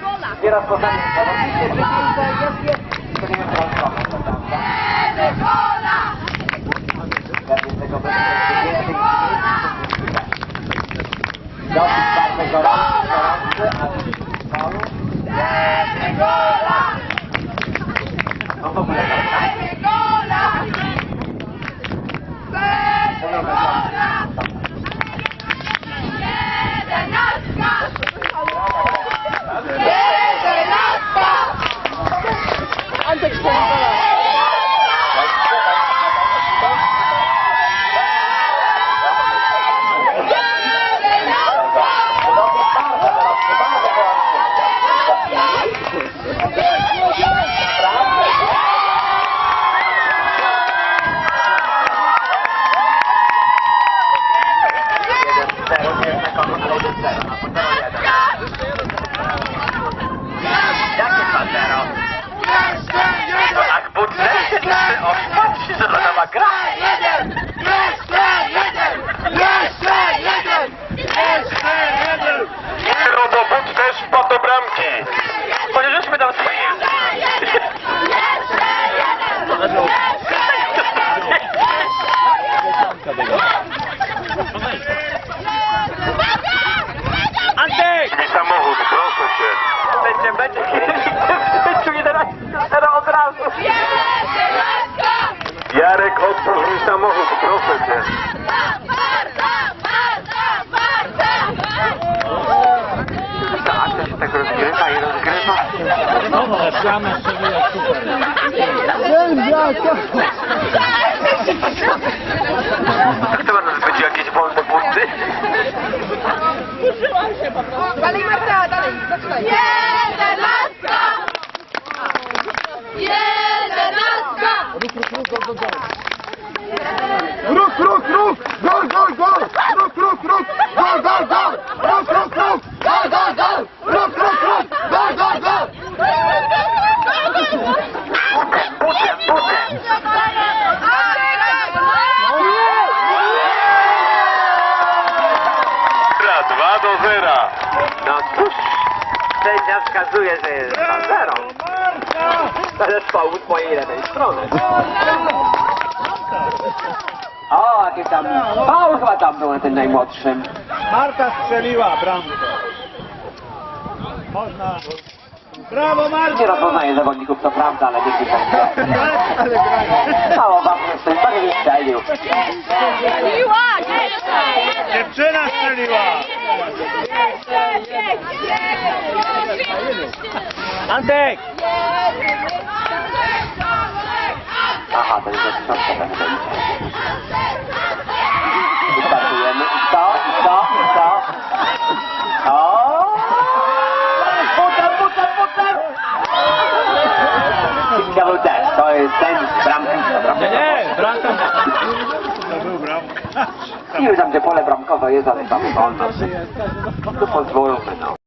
Paolo. Paolo. Paolo. Paolo. Że to nowa gra. Robobut też wpadł do bramki. Chociaż żeśmy tam swoje... Antek! I samochód, proszę cię. Będzie, będzie kiedyś w 11 zero od razu. Mi samochód, proszę cię. Ta akcja się tak rozgrywa i rozgrywa. Kto ma nas będzie jakieś wolne buty? Dalej Marta, dalej, zaczynaj. Jedenastka! Jedenastka! Ruch, ruch, ruch! Gol, gol, gol! Ruch, ruch, ruch! Gol, gol, gol! Ruch, ruch, ruch! Gol, gol, gol! Ruch, ruch, ruch! Gol, gol, gol! Gra 2 do 0. No cóż, sędzia wskazuje, że jest 2-0. Ale faul z mojej lewej strony. Jakie tam... Faul chyba tam był na tym najmłodszym. Marta strzeliła bramkę. Można. Brawo Marta! Nie rozpoznaje zawodników, to prawda, ale nie tutaj. Ale. Mało wam jest, tak nie strzelił. Jeszcze! Dziewczyna strzeliła! Antek! Aha, to jest do środka będzie. Był ten, to jest ten bramkarz? Nie, nie, bramka. To był bramka. Nie wiem, tam gdzie pole bramkowe jest, ale tam wolno. Tu pozwólmy, no.